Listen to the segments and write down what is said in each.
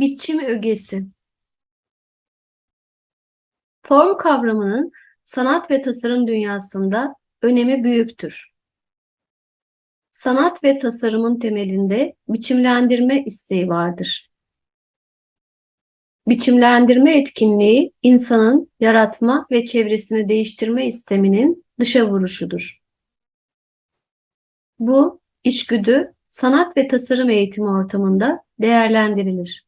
Biçim ögesi. Form kavramının sanat ve tasarım dünyasında önemi büyüktür. Sanat ve tasarımın temelinde biçimlendirme isteği vardır. Biçimlendirme etkinliği insanın yaratma ve çevresini değiştirme isteminin dışa vuruşudur. Bu içgüdü sanat ve tasarım eğitimi ortamında değerlendirilir.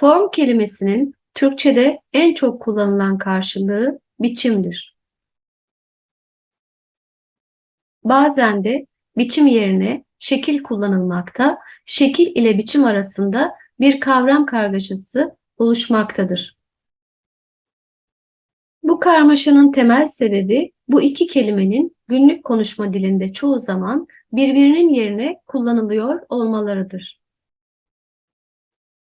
Form kelimesinin Türkçe'de en çok kullanılan karşılığı biçimdir. Bazen de biçim yerine şekil kullanılmakta, şekil ile biçim arasında bir kavram kargaşası oluşmaktadır. Bu karmaşanın temel sebebi bu iki kelimenin günlük konuşma dilinde çoğu zaman birbirinin yerine kullanılıyor olmalarıdır.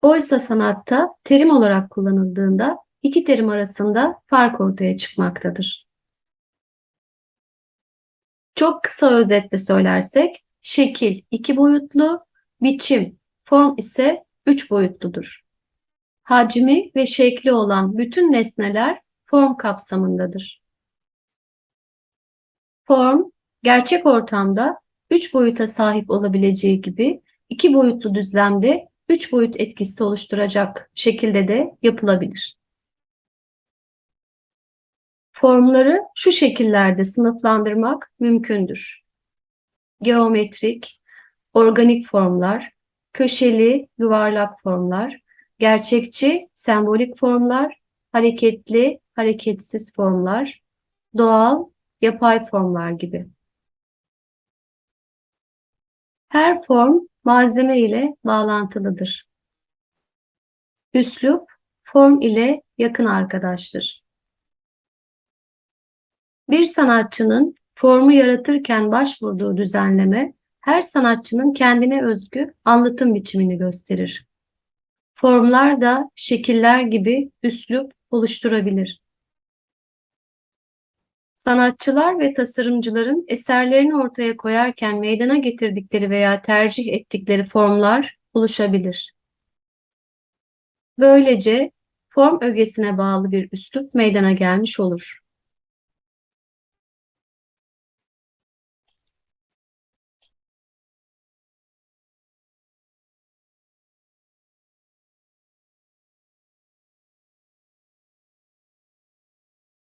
Oysa sanatta terim olarak kullanıldığında iki terim arasında fark ortaya çıkmaktadır. Çok kısa özetle söylersek, şekil iki boyutlu, biçim, form ise üç boyutludur. Hacmi ve şekli olan bütün nesneler form kapsamındadır. Form, gerçek ortamda üç boyuta sahip olabileceği gibi iki boyutlu düzlemde üç boyut etkisi oluşturacak şekilde de yapılabilir. Formları şu şekillerde sınıflandırmak mümkündür. Geometrik, organik formlar, köşeli, yuvarlak formlar, gerçekçi, sembolik formlar, hareketli, hareketsiz formlar, doğal, yapay formlar gibi. Her form malzeme ile bağlantılıdır. Üslup, form ile yakın arkadaştır. Bir sanatçının formu yaratırken başvurduğu düzenleme, her sanatçının kendine özgü anlatım biçimini gösterir. Formlar da şekiller gibi üslup oluşturabilir. Sanatçılar ve tasarımcıların eserlerini ortaya koyarken meydana getirdikleri veya tercih ettikleri formlar oluşabilir. Böylece form ögesine bağlı bir üslup meydana gelmiş olur.